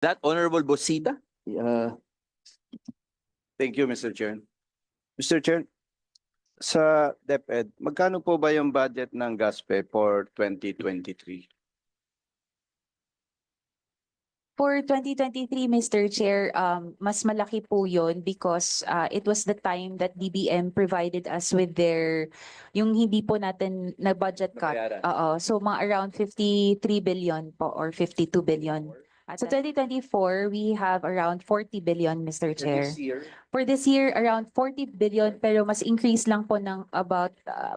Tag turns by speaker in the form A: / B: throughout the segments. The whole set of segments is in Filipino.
A: That Honorable Bosita?
B: Uh, Thank you, Mr. Chair. Mr. Chair, sa DepEd, magkano po ba yung budget ng GASPE for 2023?
C: For 2023, Mr. Chair, um, mas malaki po yun because uh, it was the time that DBM provided us with their, yung hindi po natin na budget cut.
B: Bayaran.
C: Oo, so mga around 53 billion po or 52 billion. So 2024, we have around 40 billion, Mr. Chair.
B: year?
C: For this year, around 40 billion pero mas increase lang po ng about uh,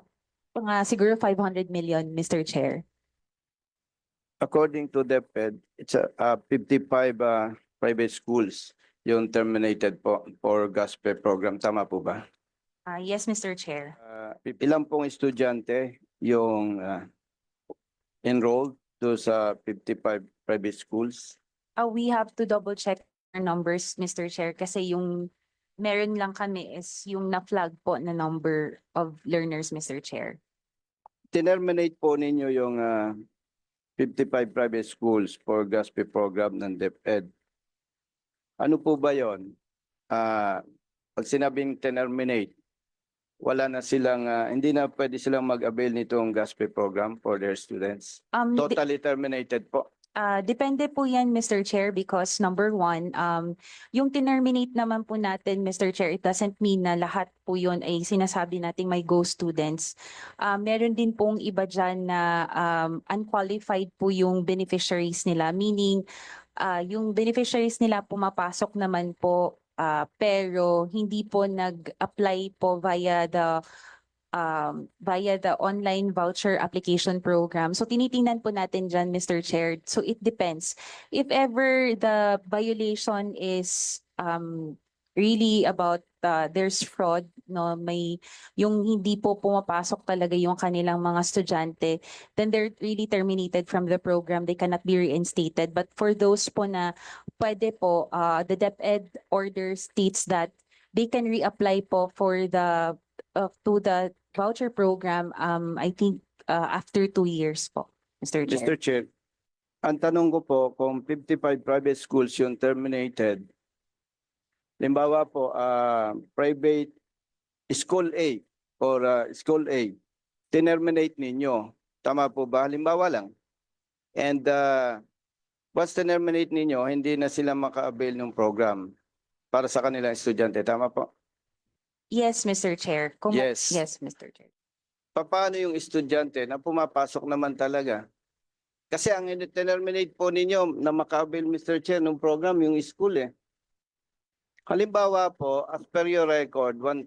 C: mga siguro 500 million, Mr. Chair.
B: According to DepEd, it's a uh, 55 uh, private schools yung terminated po for GASPE program. Tama po ba?
C: Uh, yes, Mr. Chair.
B: Uh, ilan pong estudyante yung uh, enrolled do sa 55 private schools?
C: Uh, we have to double check our numbers, Mr. Chair, kasi yung meron lang kami is yung na-flag po na number of learners, Mr. Chair.
B: Tinerminate po ninyo yung uh, 55 private schools for GASPE program ng DepEd. Ano po ba yon? Ah, pag sinabing terminate, wala na silang, ah, hindi na pwede silang mag-avail nitong GASPE program for their students.
C: Um,
B: Totally terminated po.
C: Ah, depende po yan, Mr. Chair, because number one, um, yung tinerminate naman po natin, Mr. Chair, it doesn't mean na lahat po yun ay sinasabi nating may go students. Ah, meron din pong iba dyan na um, unqualified po yung beneficiaries nila, meaning ah, yung beneficiaries nila pumapasok naman po ah, pero hindi po nag-apply po via the um, via the online voucher application program. So tinitingnan po natin dyan, Mr. Chair. So it depends. If ever the violation is um, really about uh, there's fraud, no, may yung hindi po pumapasok talaga yung kanilang mga estudyante, then they're really terminated from the program. They cannot be reinstated. But for those po na pwede po, uh, the DepEd order states that they can reapply po for the uh, to the voucher program, um, I think, uh, after two years po, Mr. Chair.
B: Mr. Chair, ang tanong ko po, kung 55 private schools yung terminated, limbawa po, ah, private school A or ah, school A, tinerminate ninyo. Tama po ba? Limbawa lang. And uh, once tinerminate ninyo, hindi na sila maka-avail ng program para sa kanilang estudyante. Tama po?
C: Yes, Mr. Chair. Kung-
B: Yes.
C: Yes, Mr. Chair.
B: paano yung estudyante na pumapasok naman talaga? Kasi ang terminate po ninyo na makabil Mr. Chair ng program yung school eh. Halimbawa po, as per your record, 1,000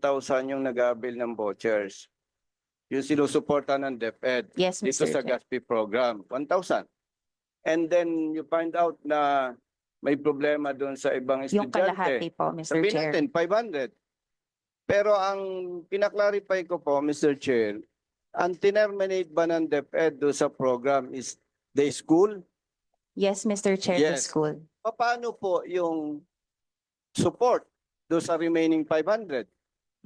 B: yung nag-aabil ng vouchers. Yung sinusuporta ng DepEd
C: Yes,
B: dito
C: Mr.
B: sa
C: Chair.
B: GASP program, 1,000. And then you find out na may problema doon sa ibang
C: Yung
B: estudyante.
C: kalahati po, Mr.
B: Sabihin
C: Chair.
B: natin, 500. Pero ang pinaklarify ko po, Mr. Chair, ang tinerminate ba ng DepEd do sa program is the school?
C: Yes, Mr. Chair, the
B: Yes.
C: school.
B: Paano po yung support do sa remaining 500?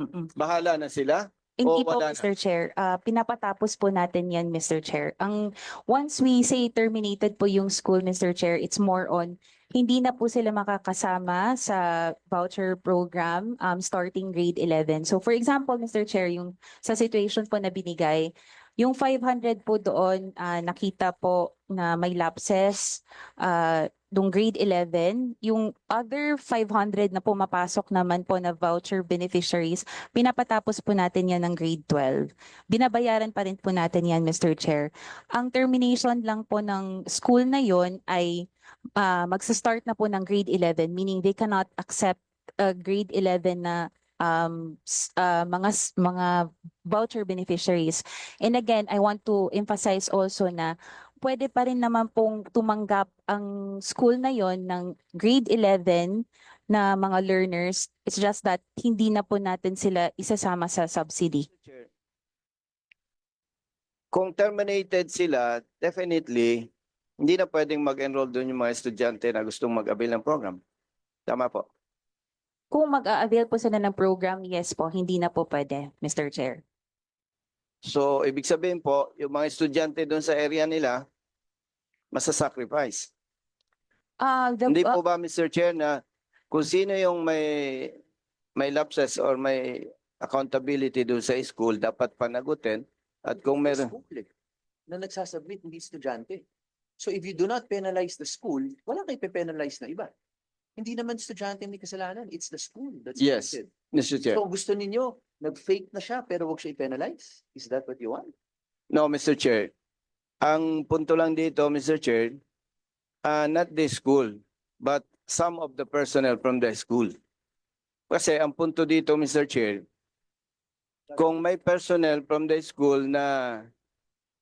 C: Mm-mm.
B: Bahala na sila?
C: Hindi po,
B: wala na?
C: Mr. Chair. Ah, pinapatapos po natin yan, Mr. Chair. Ang once we say terminated po yung school, Mr. Chair, it's more on hindi na po sila makakasama sa voucher program um, starting grade 11. So for example, Mr. Chair, yung sa situation po na binigay, yung 500 po doon ah, nakita po na may lapses uh, nung grade 11. Yung other 500 na pumapasok naman po na voucher beneficiaries, pinapatapos po natin yan ng grade 12. Binabayaran pa rin po natin yan, Mr. Chair. Ang termination lang po ng school na yon ay uh, magsa-start na po ng grade 11, meaning they cannot accept uh, grade 11 na um, uh, mga mga voucher beneficiaries. And again, I want to emphasize also na pwede pa rin naman pong tumanggap ang school na yon ng grade 11 na mga learners. It's just that hindi na po natin sila isasama sa subsidy.
B: Kung terminated sila, definitely, hindi na pwedeng mag-enroll doon yung mga estudyante na gustong mag-avail ng program. Tama po.
C: Kung mag-a-avail po sila ng program, yes po, hindi na po pwede, Mr. Chair.
B: So, ibig sabihin po, yung mga estudyante doon sa area nila, masasacrifice.
C: Ah, the,
B: Hindi
C: ah,
B: po ba, Mr. Chair, na kung sino yung may may lapses or may accountability doon sa school, dapat panagutin. At kung meron,
A: School eh, na nagsasubmit, hindi estudyante. So if you do not penalize the school, wala kayo pe-penalize na iba. Hindi naman estudyante may kasalanan. It's the school that's
B: Yes.
A: affected.
B: Mr. Chair.
A: So gusto ninyo, nag-fake na siya pero wag siya i-penalize? Is that what you want?
B: No, Mr. Chair. Ang punto lang dito, Mr. Chair, uh, not the school, but some of the personnel from the school. Kasi ang punto dito, Mr. Chair, kung may personnel from the school na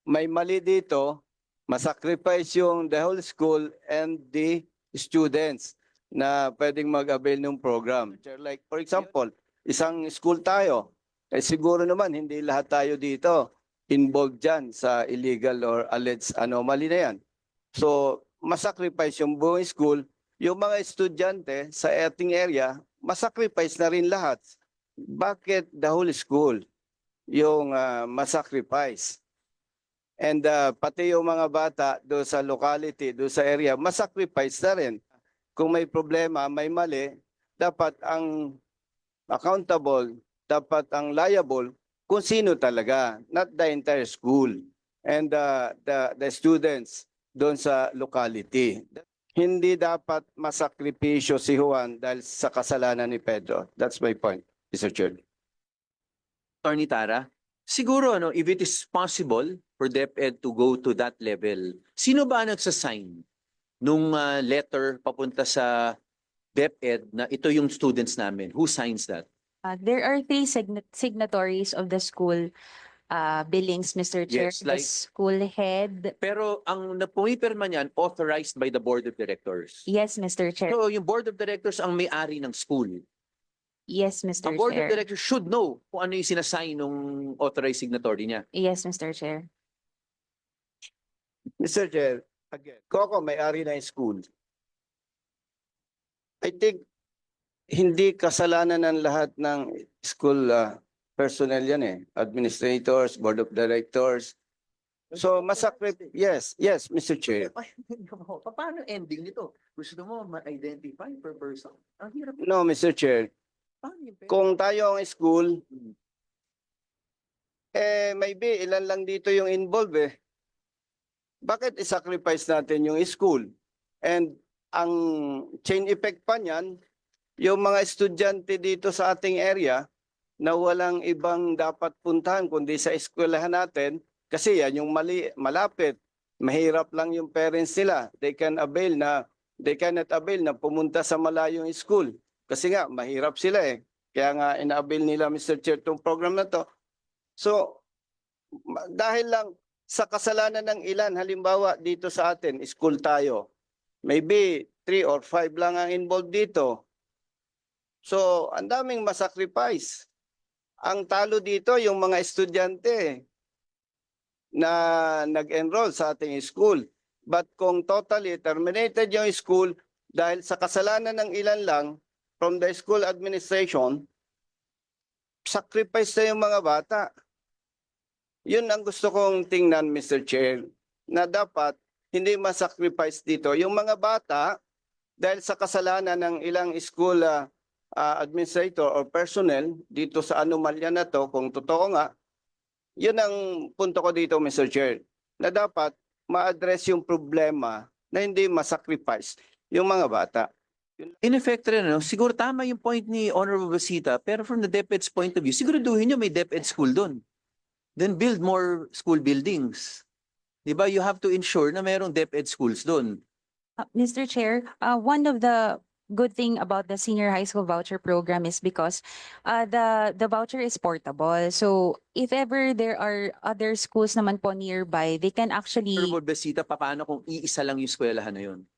B: may mali dito, masacrifice yung the whole school and the students na pwedeng mag-avail ng program. Like, for example, isang school tayo, eh siguro naman hindi lahat tayo dito involved dyan sa illegal or alleged anomaly na yan. So, masacrifice yung buong school, yung mga estudyante sa ating area, masacrifice na rin lahat. Bakit the whole school yung ah, masacrifice? And ah, pati yung mga bata do sa locality, do sa area, masacrifice na rin. Kung may problema, may mali, dapat ang accountable, dapat ang liable kung sino talaga, not the entire school and uh, the the students doon sa locality. Hindi dapat masakripisyo si Juan dahil sa kasalanan ni Pedro. That's my point, Mr. Chair.
A: Attorney Tara, siguro ano, if it is possible for DepEd to go to that level, sino ba nagsasign nung ah, letter papunta sa DepEd na ito yung students namin? Who signs that?
C: ah, there are three signa- signatories of the school ah, billings, Mr. Chair.
A: Yes,
C: The
A: like-
C: school head.
A: Pero ang napumipirma niyan, authorized by the Board of Directors.
C: Yes, Mr. Chair.
A: So yung Board of Directors ang may-ari ng school.
C: Yes, Mr.
A: Ang Board of
C: Chair.
A: Directors should know kung ano yung sinassign ng authorized signatory niya.
C: Yes, Mr. Chair.
B: Mr. Chair, again, Coco may-ari ng school. I think hindi kasalanan ng lahat ng school uh, personnel yan eh. Administrators, board of directors. So masakrip, yes, yes, Mr. Chair.
A: Pa- Paano ending nito? Gusto mo ma-identify per person? Ang hirap.
B: No, Mr. Chair,
A: Paano yung pera?
B: kung tayo ang school, eh maybe ilan lang dito yung involved eh. Bakit i-sacrifice natin yung school? And ang chain effect pa niyan, yung mga estudyante dito sa ating area na walang ibang dapat puntahan kundi sa eskwelahan natin kasi yan yung mali, malapit. Mahirap lang yung parents nila. They can avail na they cannot avail na pumunta sa malayong school. Kasi nga, mahirap sila eh. Kaya nga, ina-avail nila, Mr. Chair, itong program na to. So, dahil lang sa kasalanan ng ilan, halimbawa dito sa atin, school tayo. Maybe three or five lang ang involved dito. So, ang daming masacrifice. Ang talo dito, yung mga estudyante na nag-enroll sa ating school. But kung totally terminated yung school dahil sa kasalanan ng ilan lang from the school administration, sacrifice na yung mga bata. Yun ang gusto kong tingnan, Mr. Chair, na dapat hindi masacrifice dito. Yung mga bata, dahil sa kasalanan ng ilang school ah, ah, administrator or personnel dito sa anomalya na to, kung totoo nga, yun ang punto ko dito, Mr. Chair, na dapat ma-address yung problema na hindi masacrifice yung mga bata.
A: In effect rin, ano, siguro tama yung point ni Honorable Basita, pero from the DepEd's point of view, siguraduhin nyo may DepEd school doon. Then build more school buildings. Di ba? You have to ensure na mayroong DepEd schools doon.
C: Uh, Mr. Chair, uh, one of the good thing about the senior high school voucher program is because uh, the the voucher is portable. So if ever there are other schools naman po nearby, they can actually
A: Honorable Basita, paano kung iisa lang yung eskwelahan na yun?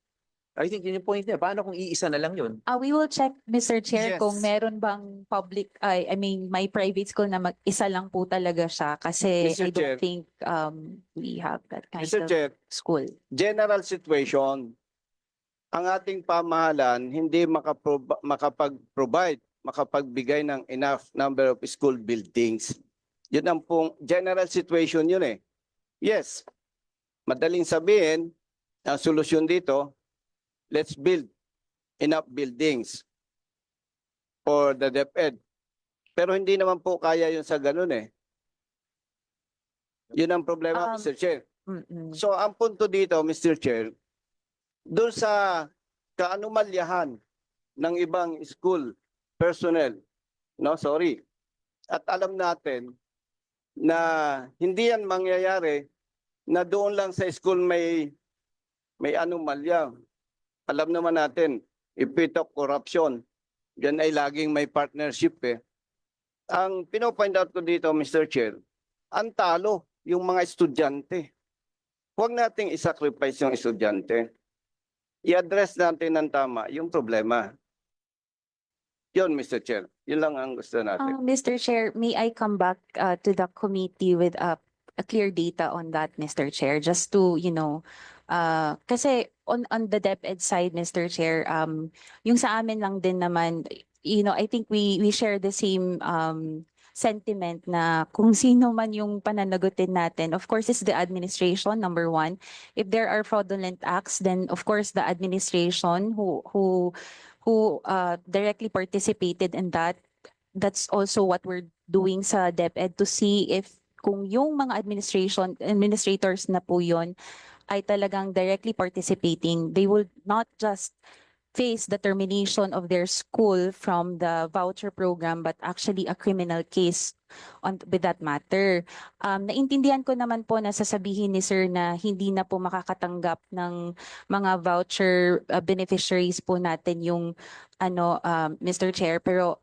A: I think yun yung point niya. Paano kung iisa na lang yun?
C: uh, we will check, Mr. Chair, kung
B: Yes.
C: meron bang public, I I mean, my private school na mag-isa lang po talaga siya kasi
B: Mr.
C: I don't
B: Chair.
C: think um we have that kind
B: Mr.
C: of
B: Chair,
C: school.
B: general situation, ang ating pamahalan hindi makaprob- makapag-provide, makapagbigay ng enough number of school buildings. Yun ang pong general situation yun eh. Yes, madaling sabihin, ang solusyon dito, let's build enough buildings for the DepEd. Pero hindi naman po kaya yun sa ganun eh. Yun ang problema,
C: Um,
B: Mr. Chair.
C: Mm-mm.
B: So ang punto dito, Mr. Chair, doon sa kaanumalyahan ng ibang school personnel, no, sorry. At alam natin na hindi yan mangyayari na doon lang sa school may may anomalya. Alam naman natin, talk corruption, yan ay laging may partnership eh. Ang pinopoint out ko dito, Mr. Chair, ang talo yung mga estudyante. Huwag nating isacrifice yung estudyante. I-address natin ng tama yung problema. Yun, Mr. Chair. Yun lang ang gusto natin.
C: Uh, Mr. Chair, may I come back uh, to the committee with a, a clear data on that, Mr. Chair, just to, you know, uh, kasi on, on the DepEd side, Mr. Chair, um, yung sa amin lang din naman, you know, I think we, we share the same, um, sentiment na kung sino man yung pananagutin natin. Of course, it's the administration, number one. If there are fraudulent acts, then of course, the administration who, who, who, uh, directly participated in that that's also what we're doing sa DepEd to see if kung yung mga administration administrators na po yon ay talagang directly participating, they will not just face the termination of their school from the voucher program but actually a criminal case on with that matter. Um, naintindihan ko naman po na sasabihin ni sir na hindi na po makakatanggap ng mga voucher uh, beneficiaries po natin yung ano um, Mr. Chair pero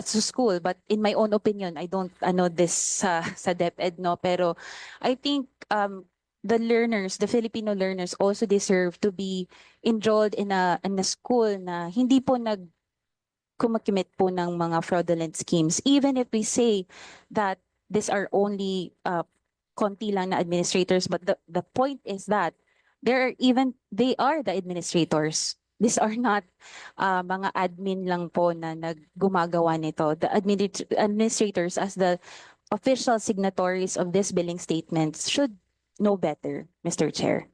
C: at sa school but in my own opinion I don't ano this sa sa DepEd no? Pero I think um the learners the Filipino learners also deserve to be enrolled in a in a school na hindi po nag kumakimit po ng mga fraudulent schemes. Even if we say that these are only uh, konti lang na administrators but the the point is that there are even they are the administrators these are not uh, mga admin lang po na naggumagawa nito. The admini- administrators as the official signatories of this billing statements should know better, Mr. Chair.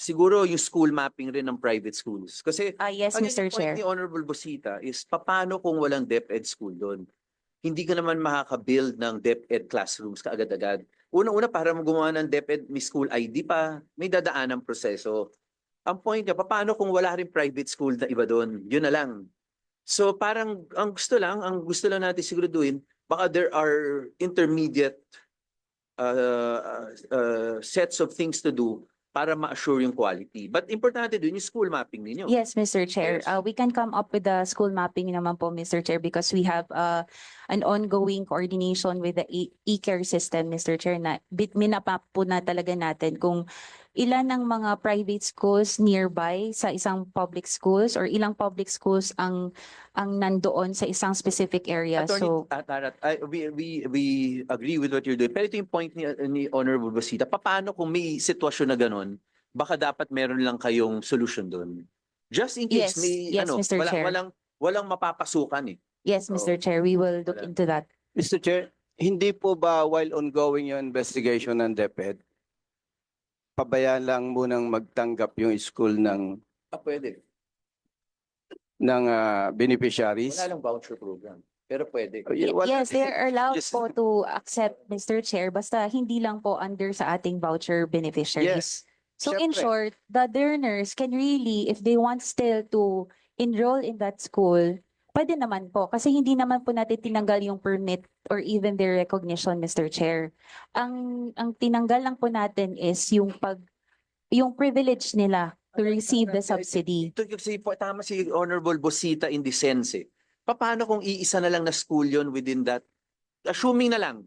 A: Siguro yung school mapping rin ng private schools. Kasi
C: Ah, yes,
A: Again,
C: Mr. Chair.
A: ni Honorable Busita is paano kung walang DepEd school doon? Hindi ka naman makaka-build ng DepEd classrooms kaagad-agad. Una-una, para gumawa ng DepEd, may school ID pa, may dadaan ng proseso. Ang point niya, paano kung wala rin private school na iba doon? Yun na lang. So parang, ang gusto lang, ang gusto lang natin siguraduhin, baka there are intermediate uh, uh, sets of things to do para ma-assure yung quality. But importante doon yung school mapping ninyo.
C: Yes, Mr. Chair.
A: Yes.
C: Uh, we can come up with the school mapping naman po, Mr. Chair, because we have uh, an ongoing coordination with the e- e-care system, Mr. Chair, na bit minapap po na talaga natin kung ilan ng mga private schools nearby sa isang public schools or ilang public schools ang ang nandoon sa isang specific area.
A: Attorney
C: So,
A: Tarat, I, we, we, we agree with what you're doing. Pero ito yung point ni, ni Honorable Basita. Paano kung may sitwasyon na ganun, baka dapat meron lang kayong solution doon? Just in case
C: Yes,
A: may,
C: yes,
A: ano,
C: Mr.
A: wala,
C: Chair.
A: walang, walang mapapasukan eh.
C: yes, Mr. Chair, we will look
A: Wala.
C: into that.
B: Mr. Chair, hindi po ba while ongoing yung investigation ng DepEd, pabayaan lang munang magtanggap yung school ng
A: Ah, pwede.
B: ng ah, beneficiaries?
A: Wala lang voucher program. Pero pwede.
B: Y- wala-
C: Yes, they are allowed
B: Yes.
C: po to accept, Mr. Chair, basta hindi lang po under sa ating voucher beneficiaries.
B: Yes.
C: So in short, the learners can really, if they want still to enroll in that school, pwede naman po. Kasi hindi naman po natin tinanggal yung permit or even their recognition, Mr. Chair. Ang, ang tinanggal lang po natin is yung pag, yung privilege nila to receive the subsidy.
A: Ito kasi po, tama si Honorable Bosita in the sense eh. Paano kung iisa na lang na school yon within that? Assuming na lang.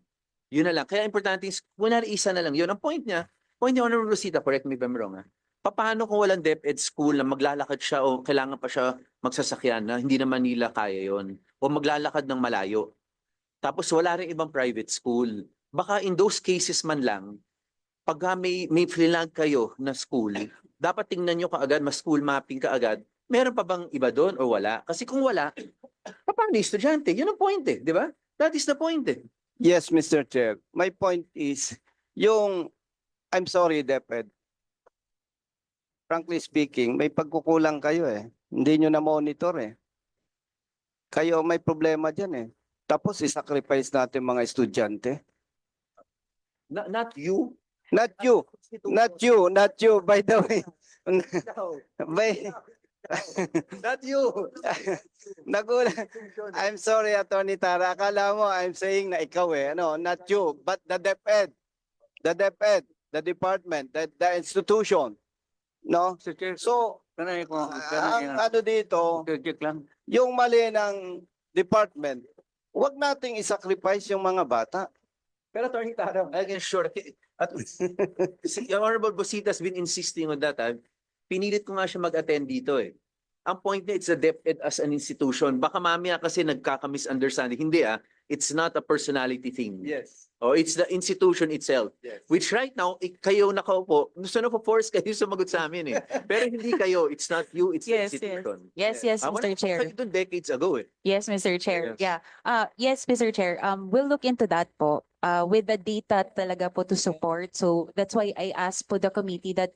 A: Yun na lang. Kaya importante is, kunwari isa na lang. Yun ang point niya. Point ni Honorable Bosita, correct me if I'm wrong ha. Paano kung walang DepEd school na maglalakad siya o kailangan pa siya magsasakyan na hindi naman nila kaya yon o maglalakad ng malayo. Tapos wala rin ibang private school. Baka in those cases man lang, pag may, may freelance kayo na school, dapat tingnan nyo kaagad, mas school mapping kaagad, meron pa bang iba doon o wala? Kasi kung wala, paano estudyante? Yun ang point eh, di ba? That is the point eh.
B: Yes, Mr. Chair. My point is, yung, I'm sorry, DepEd, frankly speaking, may pagkukulang kayo eh. Hindi nyo na monitor eh. Kayo may problema dyan eh. Tapos isacrifice natin mga estudyante.
A: Not, not you.
B: Not you, not you, not you, by the way. By,
A: Not you.
B: nagulat. I'm sorry, Attorney Tara. Akala mo I'm saying na ikaw eh. Ano, not you, but the DepEd. The DepEd, the department, the, the institution. No?
D: Sir Chair,
B: So,
D: kanay ko,
B: ang ano dito,
D: check lang.
B: yung mali ng department, wag nating isacrifice yung mga bata.
A: Pero Attorney Tara, I can sure. At, si Honorable Bosita has been insisting on that. ah. Pinilit ko nga siya mag-attend dito eh. Ang point niya, it's a DepEd as an institution. Baka mamaya kasi nagkaka-misunderstanding. Hindi ah, it's not a personality thing.
B: Yes.
A: Oh, it's the institution itself.
B: Yes.
A: Which right now, ik- kayo nakaupo, gusto na po-force kayo sumagot sa amin eh. Pero hindi kayo, it's not you, it's the
C: Yes, yes.
A: institution.
C: Yes, yes,
A: Ah, wala
C: Mr.
A: po
C: Chair.
A: kayo dun decades ago eh.
C: Yes, Mr. Chair.
A: Yes.
C: Yeah. Uh, yes, Mr. Chair. Um, we'll look into that po. Uh, with the data talaga po to support. So that's why I asked po the committee that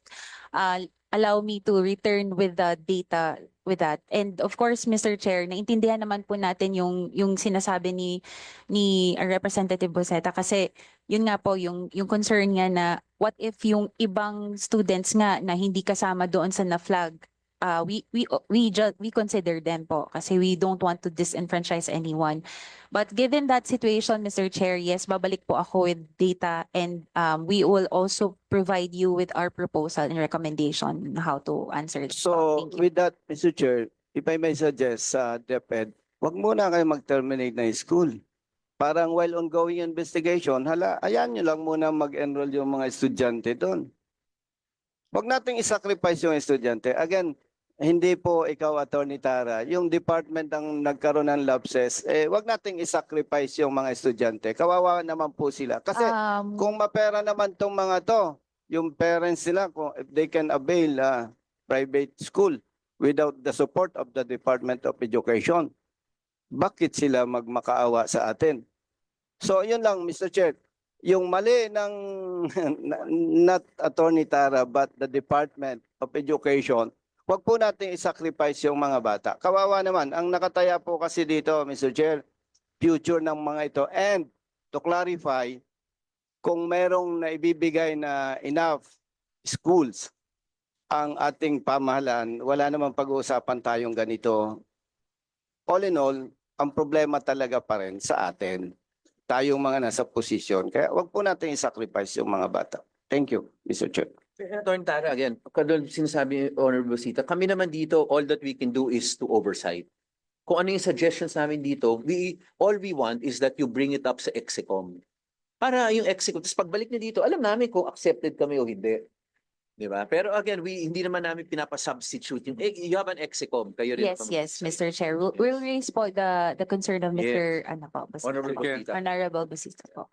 C: uh, allow me to return with the data with that. And of course, Mr. Chair, naintindihan naman po natin yung yung sinasabi ni ni Representative Boseta kasi yun nga po yung yung concern nga na what if yung ibang students nga na hindi kasama doon sa na flag uh, we we we just we consider them po kasi we don't want to disenfranchise anyone. But given that situation, Mr. Chair, yes, babalik po ako with data and um, we will also provide you with our proposal and recommendation on how to answer. po.
B: So with that, Mr. Chair, if I may suggest sa DepEd, wag muna kayo mag-terminate na school. Parang while ongoing investigation, hala, ayan nyo lang muna mag-enroll yung mga estudyante doon. Wag nating isacrifice yung estudyante. Again, hindi po ikaw, Attorney Tara, yung department ang nagkaroon ng lapses, eh, wag nating isacrifice yung mga estudyante. Kawawa naman po sila. Kasi
C: Um,
B: kung mapera naman tong mga to, yung parents nila, kung if they can avail a private school without the support of the Department of Education, bakit sila magmakaawa sa atin? So yun lang, Mr. Chair. Yung mali ng not Attorney Tara but the Department of Education, wag po natin isacrifice yung mga bata. Kawawa naman. Ang nakataya po kasi dito, Mr. Chair, future ng mga ito. And to clarify, kung merong naibibigay na enough schools ang ating pamahalaan, wala namang pag-uusapan tayong ganito. All in all, ang problema talaga pa rin sa atin. Tayong mga nasa posisyon. Kaya wag po natin i-sacrifice yung mga bata. Thank you, Mr. Chair.
A: Attorney Tara, again, kadol sinasabi ni Honorable Bosita, kami naman dito, all that we can do is to oversight. Kung ano yung suggestions namin dito, we, all we want is that you bring it up sa Execom. Para yung Execom, tapos pagbalik niya dito, alam namin kung accepted kami o hindi. Di ba? Pero again, we hindi naman namin pinapa-substitute yung, eh, you have an Execom, kayo rin.
C: yes, yes, Mr. Chair. We'll, we'll raise po the the concern of Mr. ano po,
A: Honorable. Bosita.
C: Honorable Basista po.